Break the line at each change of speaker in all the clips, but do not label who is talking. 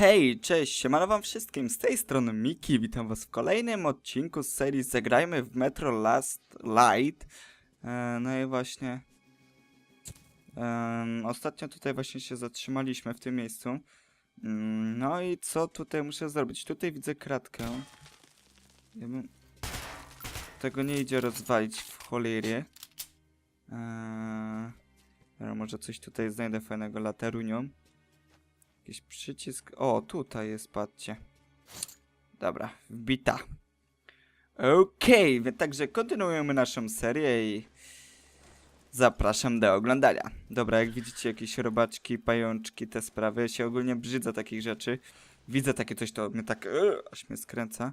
Hej, cześć, siemano wam wszystkim, z tej strony Miki, witam was w kolejnym odcinku z serii Zagrajmy w Metro Last Light. E, no i właśnie, em, ostatnio tutaj właśnie się zatrzymaliśmy w tym miejscu. Mm, No i co tutaj muszę zrobić? Tutaj widzę kratkę. Ja bym... Tego nie idzie rozwalić w cholerie. Może coś tutaj znajdę fajnego laterunią. Jakiś przycisk. O, tutaj jest, patrzcie. Dobra, wbita. Okej, więc także kontynuujemy naszą serię i zapraszam do oglądania. Dobra, jak widzicie, jakieś robaczki, pajączki, te sprawy. Ja się ogólnie brzydzę takich rzeczy. Widzę takie coś, to mnie tak, yy, aż mnie skręca.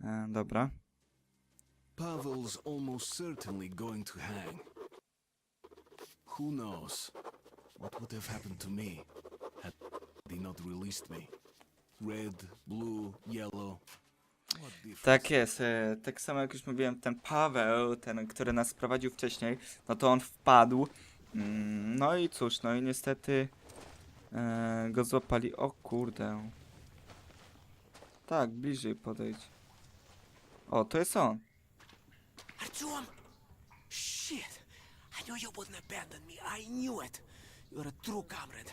E, dobra.
Pavel's almost certainly going to hang. Who knows what would have happened to me had they not released me? Red, blue, yellow.
Tak jest, e, tak samo jak już mówiłem, ten Paweł, ten, który nas prowadził wcześniej, no to on wpadł. Mm, No i cóż, no i niestety e, go złapali. O kurde. Tak, bliżej podejdź. O, to jest on.
Artyom! Shit! I knew you wouldn't abandon me. I knew it. You're a true comrade.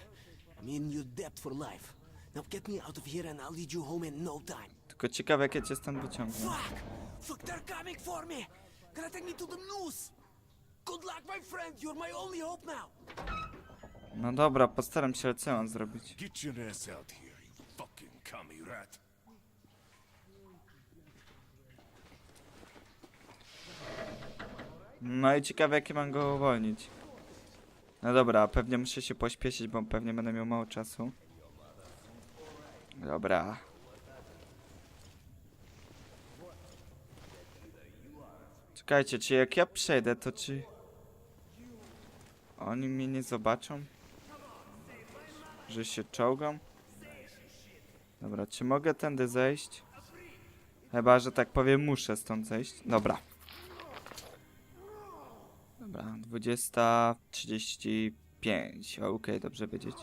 I'm in your debt for life. Now get me out of here and I'll lead you home in no time.
Tylko ciekawe, jak ja cię stąd wyciągnę.
Fuck! Fuck, they're coming for me! Gonna take me to the noose! Good luck, my friend! You're my only hope now!
No dobra, postaram się, ale co mam zrobić?
Get your ass out here, you fucking commie rat.
No i ciekawe, jakie mam go uwolnić. No dobra, pewnie muszę się pośpieszyć, bo pewnie będę miał mało czasu. Dobra. Czekajcie, czy jak ja przejdę, to czy... Oni mnie nie zobaczą? Że się czołgam? Dobra, czy mogę tędy zejść? Chyba, że tak powiem, muszę stąd zejść. Dobra. Dobra, 20.35. Okej, dobrze wiedzieć.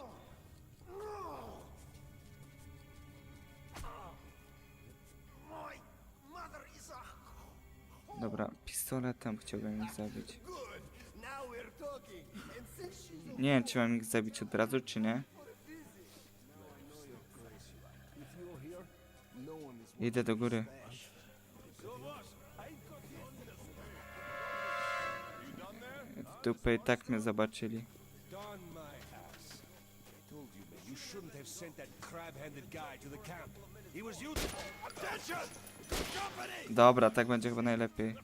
Dobra, pistoletem chciałbym ich zabić. Nie wiem, czy mam ich zabić od razu, czy nie. Idę do góry. Dupę i tak mnie zobaczyli. Dobra, tak będzie chyba najlepiej.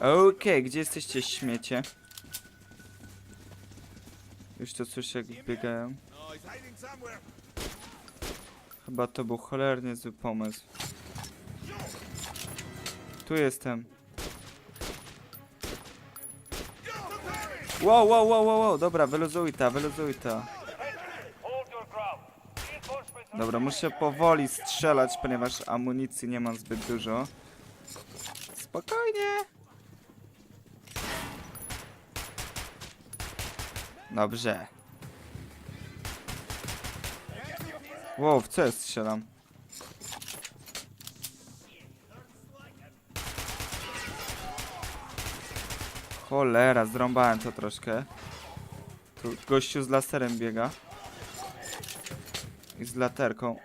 Okej, gdzie jesteście śmiecie? Już to słyszę jak biegają. Chyba to był cholernie zły pomysł. Tu jestem. Wow, wow, wow, wow, wow, dobra, wyluzuj ta, wyluzuj ta. Dobra, muszę powoli strzelać, ponieważ amunicji nie mam zbyt dużo. Spokojnie. Dobrze. Wow, w co ja strzelam? Cholera, zrąbałem to troszkę. Tu gościu z laserem biega. I z laterką.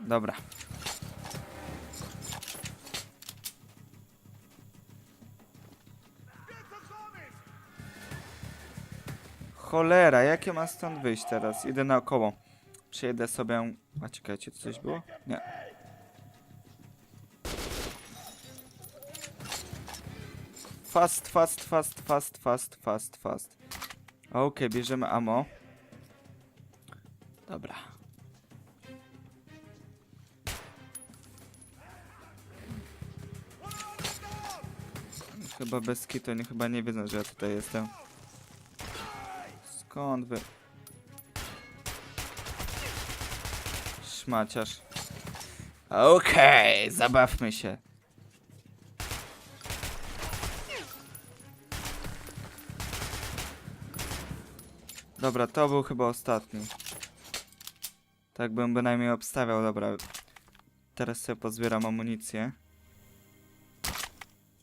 Dobra. Cholera, jak ja mam stąd wyjść teraz? Idę naokoło. Przejedę sobie... A czekajcie, coś było? Nie. Fast, fast, fast, fast, fast, fast, fast. Okej, bierzemy ammo. Dobra. Chyba bez kitu, oni chyba nie wiedzą, że ja tutaj jestem. Skąd wy? Szmaciarz. Okej, zabawmy się. Dobra, to był chyba ostatni. Tak bym bynajmniej obstawiał, dobra. Teraz sobie pozbieram amunicję.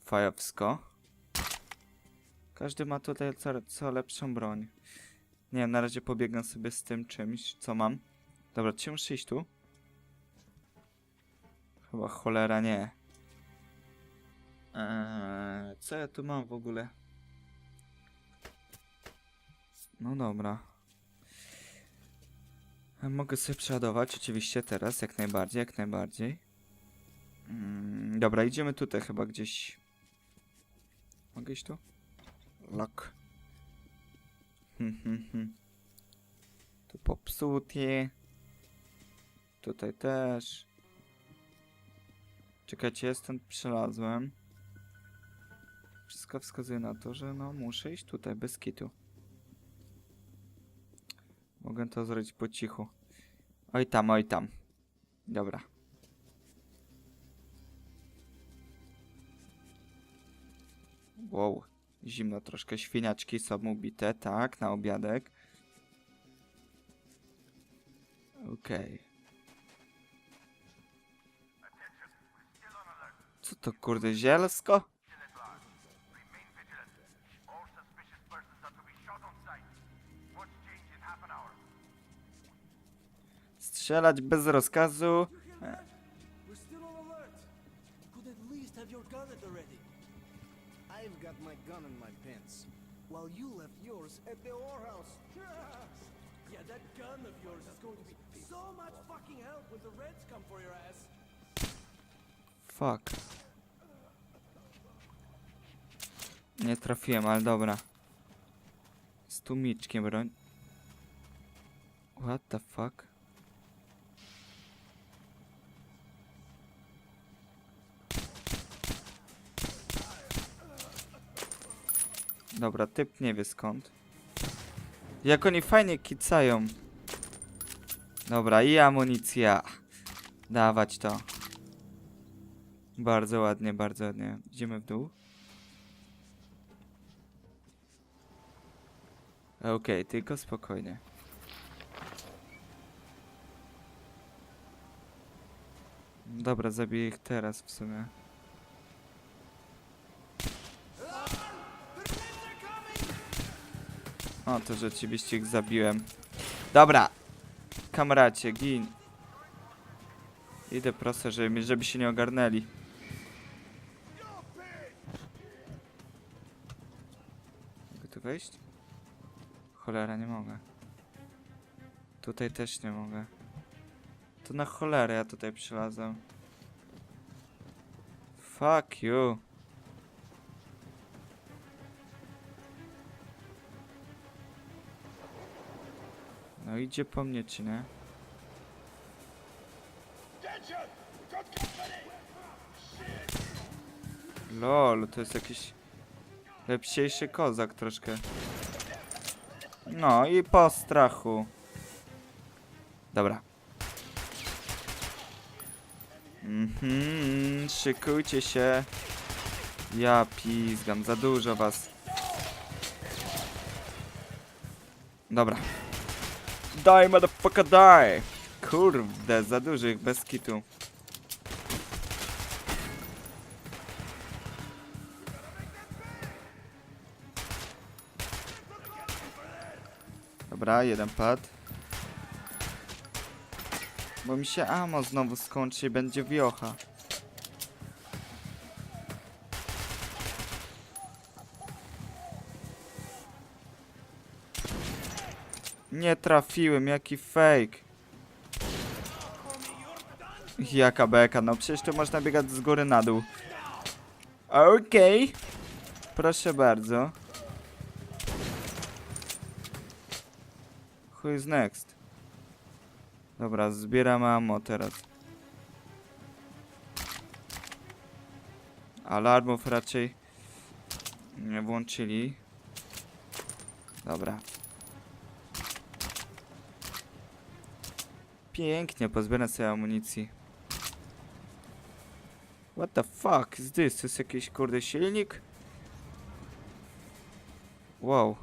Fajowsko. Każdy ma tutaj co, co lepszą broń. Nie wiem, na razie pobiegnę sobie z tym czymś, co mam. Dobra, czy muszę iść tu? Chyba cholera nie. Eee, co ja tu mam w ogóle? No dobra. Mogę sobie przeładować oczywiście teraz, jak najbardziej, jak najbardziej. Mm, dobra, idziemy tutaj chyba gdzieś. Mogę iść tu? Lock. Hmm, hmm, hmm. Tu popsutie. Tutaj też. Czekajcie, ja stąd przelazłem. Wszystko wskazuje na to, że no muszę iść tutaj, bez kitu. Mogę to zrobić po cichu. Oj tam, oj tam. Dobra. Wow, zimno troszkę. Świniaczki są ubite, tak, na obiadek. Okej. Co to kurde, zielsko?
In my pants, while you left yours at the whorehouse.
Yeah, that gun of yours is going to be so much fucking help when the Reds come for your ass.
Fuck. Nie trafiłem, ale dobra. Z tłumiczkiem broń. What the fuck? Dobra, typ nie wie skąd. Jak oni fajnie kicają. Dobra, i amunicja. Dawać to. Bardzo ładnie, bardzo ładnie. Idziemy w dół. Okej, tylko spokojnie. Dobra, zabiję ich teraz w sumie. O, to rzeczywiście ich zabiłem. Dobra! Kamracie, gin. Idę prosto, żeby, żeby się nie ogarnęli. Mogę tu wejść? Cholera, nie mogę. Tutaj też nie mogę. To na cholerę ja tutaj przylazłem. Fuck you. No idzie po mnie, czy nie? Lol, to jest jakiś lepsiejszy kozak troszkę. No i po strachu. Dobra. Mhm, szykujcie się. Ja pizgam, za dużo was. Dobra. Die, motherfucker, die! Kurde, za dużych, bez kitu. Dobra, jeden pad. Bo mi się amo znowu skończy i będzie wiocha. Nie trafiłem, jaki fake. Jaka beka, no przecież tu można biegać z góry na dół. Okej. Proszę bardzo. Who is next? Dobra, zbieram ammo teraz. Alarmów raczej nie włączyli. Dobra. Pięknie, pozbieram sobie amunicji. What the fuck is this? To jest jakiś kurde silnik? Wow.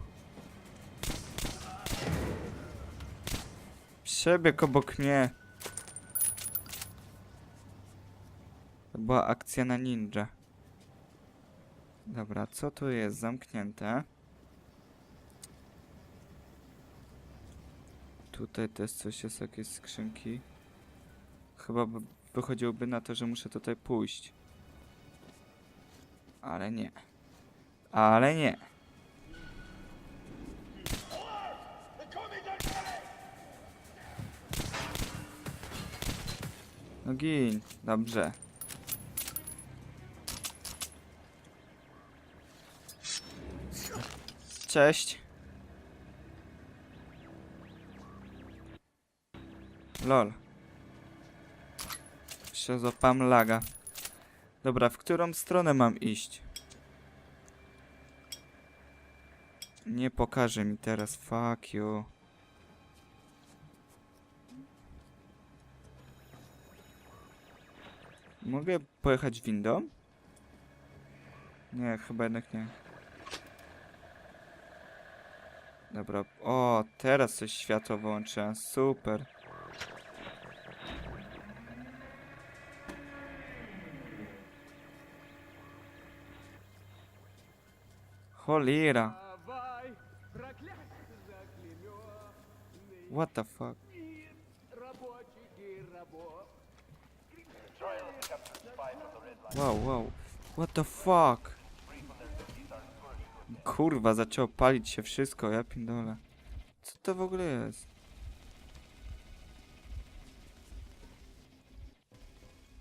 Przebieg obok mnie. To była akcja na ninja. Dobra, co tu jest? Zamknięte. Tutaj też coś jest, jakieś skrzynki. Chyba by- wychodziłoby na to, że muszę tutaj pójść. Ale nie. Ale nie. No gin, dobrze. Cześć. Lol. Jeszcze złapałem laga. Dobra, w którą stronę mam iść? Nie pokaże mi teraz, fuck you. Mogę pojechać windą? Nie, chyba jednak nie. Dobra, o, teraz coś światło włączyłem, super. Cholera. What the fuck? Wow, wow. What the fuck? Kurwa, zaczęło palić się wszystko, ja pindolę. Co to w ogóle jest?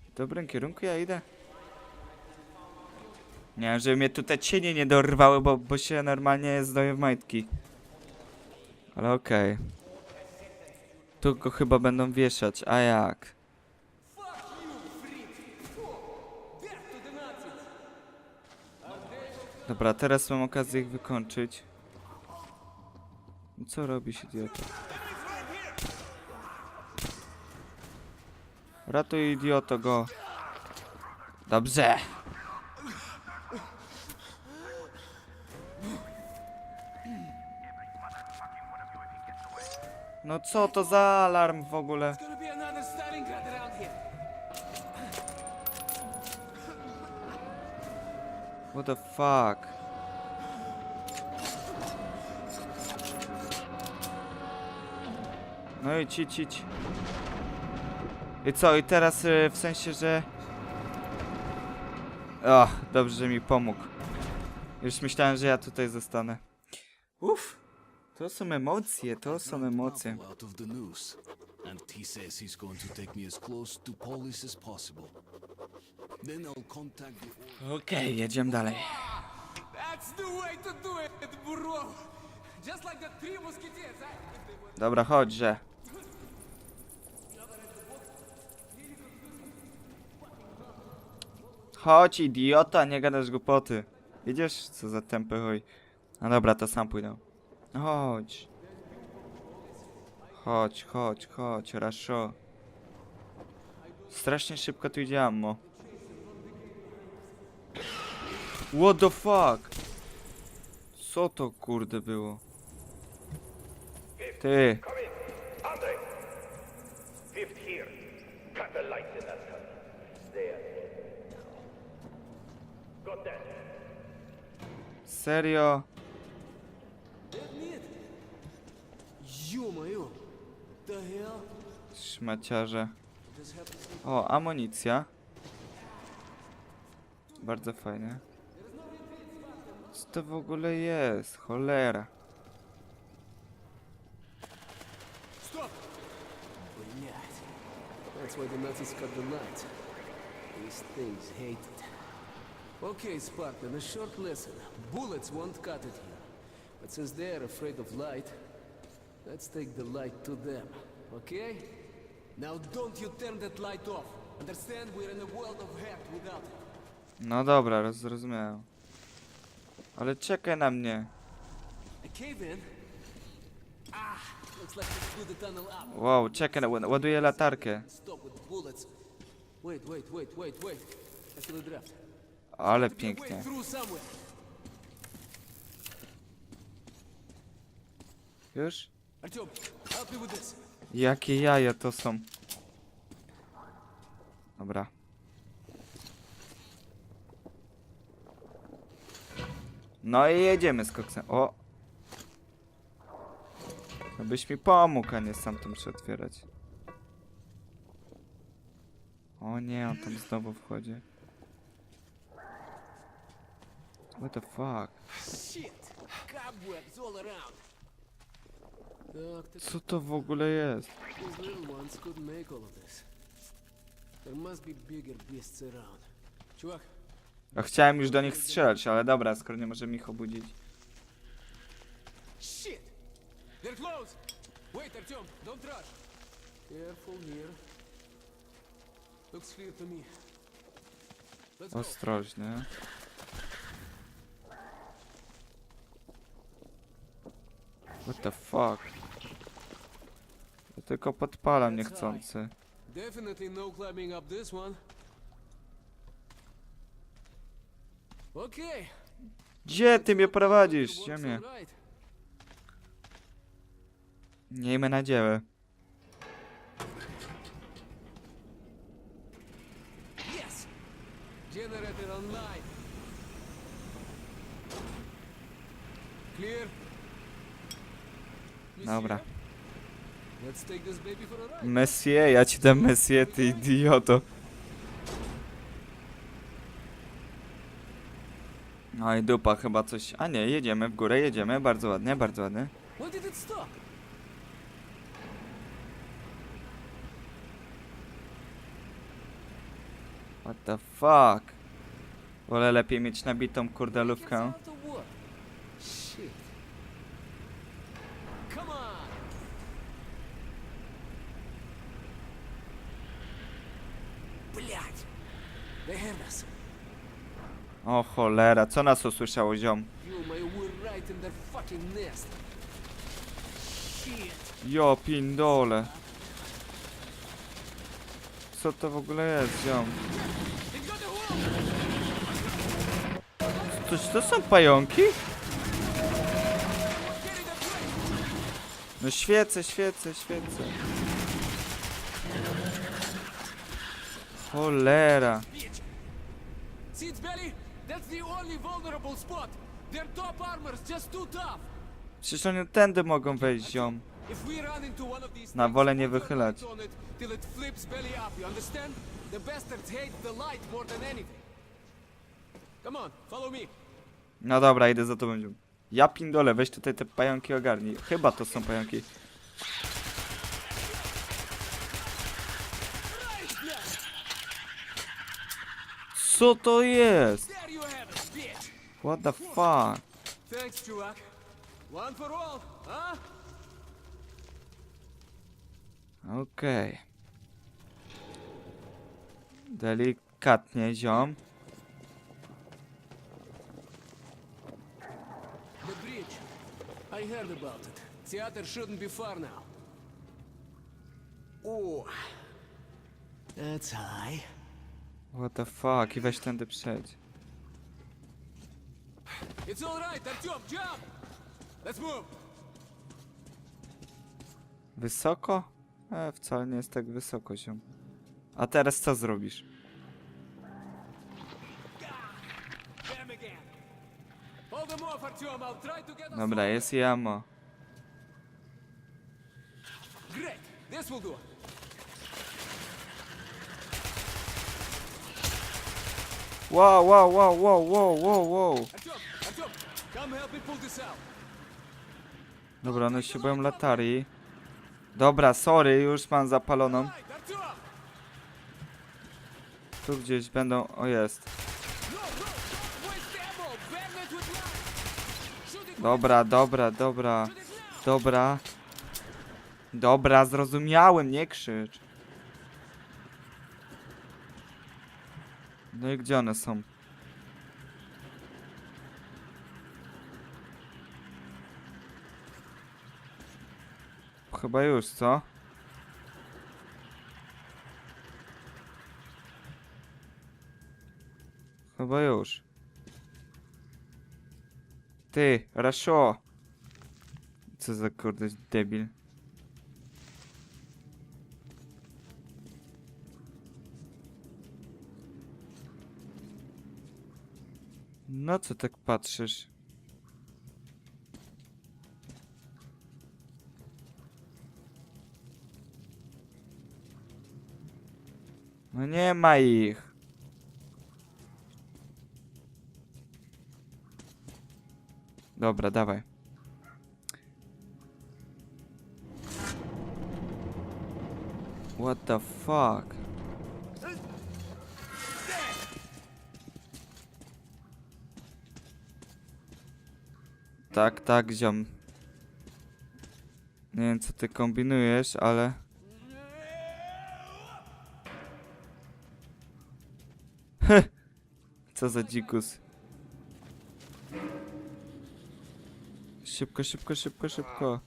W dobrym kierunku ja idę? Nie, żeby mnie tutaj cienie nie dorwały, bo, bo się normalnie zdaje w majtki. Ale okej. Tu go chyba będą wieszać, a jak? Dobra, teraz mam okazję ich wykończyć. Co robisz, idiota? Ratuj, idioto, go. Dobrze. No co to za alarm w ogóle? What the fuck? No i ci, ci, ci. I co, i teraz y, w sensie, że... O, dobrze, że mi pomógł. Już myślałem, że ja tutaj zostanę. Uff, to są emocje, to są emocje.
Out of the noose, and he says he's going to take me as close to Polis as possible. Then I'll contact the
Okej, jedziemy dalej.
That's the way to do it, bro. Just like the three musketeers, eh?
Dobra, chodźże. Chodź, idiota, nie gadasz głupoty. Widzisz, co za tempy chuj. No dobra, to sam pójdę. Chodź. Chodź, chodź, chodź, raszo. Strasznie szybko tu idzie ammo. What the fuck? Co to kurde było? Ty.
Andre! Fifth here. Cut the lights in that tunnel. There. Got that.
Serio?
Ё-моё! The hell?
Szmaciarze.
This happens
O, amunicja. Bardzo fajnie. Co to w ogóle jest? Cholera.
Stop! Блять. That's why the Nazis cut the lights. These things hate it. Okay, Spartan, a short lesson. Bullets won't cut it here. But since they're afraid of light, let's take the light to them, okay? Now don't you turn that light off. Understand? We're in a world of hurt without it.
No dobra, roz- zrozumiałem. Ale czekaj na mnie.
A cave in? Ah, looks like we blew the tunnel up.
Wow, czekaj, ład- ładuję latarkę.
Stop with bullets. Wait, wait, wait, wait, wait. Feel a draft.
Ale
Way
pięknie.
through somewhere.
Już? Jakie jaja to są. Dobra. No i jedziemy z koksem. O! Abyś mi pomógł, a nie sam to muszę otwierać. O nie, on tam znowu wchodzi. What the fuck?
Shit! Cobwebs all around.
Co to w ogóle jest? Chciałem już do nich strzelać, ale dobra, skoro nie możemy ich obudzić. Ostrożnie. What the fuck? Ja tylko podpalam niechcący.
Definitely no climbing up this one. Okay.
Gdzie ty mnie prowadzisz? Ziemię. Miejmy nadzieję.
Yes! Generator online. Clear.
Dobra.
Monsieur, Let's take this baby for a ride.
Messie, ja ci dam Messie, ty idioto. No i dupa chyba coś. A nie, jedziemy w górę, jedziemy. Bardzo ładnie, bardzo ładnie. What the fuck? Wolę lepiej mieć nabitą
what? Shit.
O cholera, co nas usłyszało ziom? Jo, pindole. Co to w ogóle jest, ziom?
Wall!
To, są pająki? No świecę, świecę, świecę. Cholera.
See its belly? That's the only vulnerable spot. Their top armor's just too tough.
Przecież oni tędy mogą wejść, ziom.
If we run into one of these
Na wolę nie wychylać.
light on it till it flips belly up, you understand? The bastards hate the light more than anything. Come on, follow me.
No dobra, idę za tobą, ziom. Ja pindole, weź tutaj te pająki ogarnij. Chyba to są pająki. Co to jest? What the fuck?
Thanks, Chewak. One for all, huh?
Okej. Delikatnie, ziom.
The bridge. I heard about it. Theater shouldn't be far now. Oh. That's high.
What the fuck? I weź tędy przejdź.
It's all right, Artyom, jump! Let's move!
Wysoko? E, wcale nie jest tak wysoko, ziom. A teraz co zrobisz? Dobra, jest jamo.
Great, this will do.
Wow, wow, wow, wow, wow, wow, wow. Dobra, no się byłem latarii. Dobra, sorry, już mam zapaloną. Tu gdzieś będą... O, jest. Dobra, dobra, dobra. Dobra. Dobra, zrozumiałem, nie krzycz. No i gdzie one są? chyba już, co? Chyba już. Ty, Rasho! Co za kurde debil. No co tak patrzysz? No nie ma ich. Dobra, dawaj. What the fuck? Tak, tak, ziom. Nie wiem, co ty kombinujesz, ale... Co za dzikus. Szybko, szybko, szybko, szybko.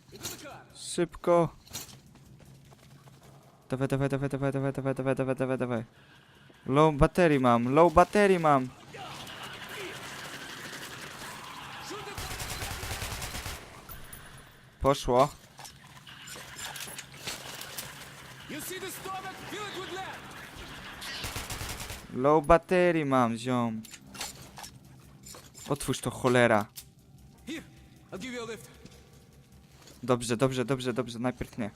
Szybko. Dawaj, dawaj, dawaj, dawaj, dawaj, dawaj, dawaj, dawaj, dawaj, dawaj. Low baterii mam, low baterii mam. Poszło.
You see the stomach? Fill it with lead!
Low baterii mam, ziom. Otwórz to, cholera. Dobrze, dobrze, dobrze, dobrze, najpierw nie.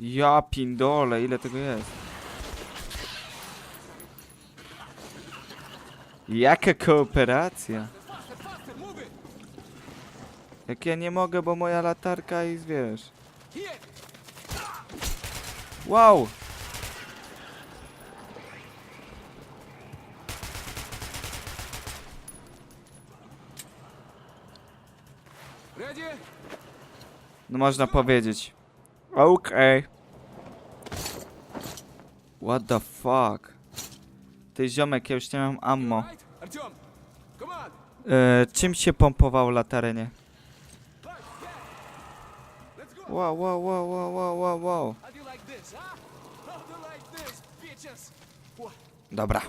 Ja pindole, ile tego jest? Jaka kooperacja? Jak ja nie mogę, bo moja latarka i wiesz. Wow! No można powiedzieć. Okej. What the fuck? Ty ziomek, ja już nie mam ammo. E, czym się pompował latarenie? Wow, wow, wow, wow, wow, wow, wow. Dobra.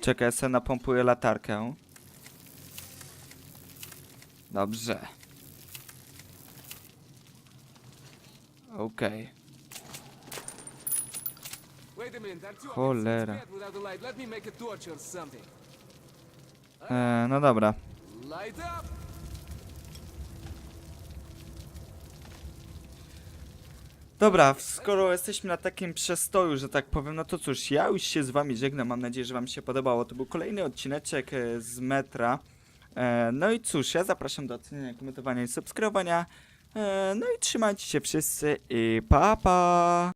Czekaj, ja sobie napompuję latarkę. Dobrze. Okej.
Okay.
Cholera. E, no dobra. Dobra, skoro jesteśmy na takim przestoju, że tak powiem, no to cóż, ja już się z wami żegnam. Mam nadzieję, że wam się podobało. To był kolejny odcineczek e, z metra. E, no i cóż, ja zapraszam do oceniania, komentowania i subskrybowania. E, no i trzymajcie się wszyscy i pa pa!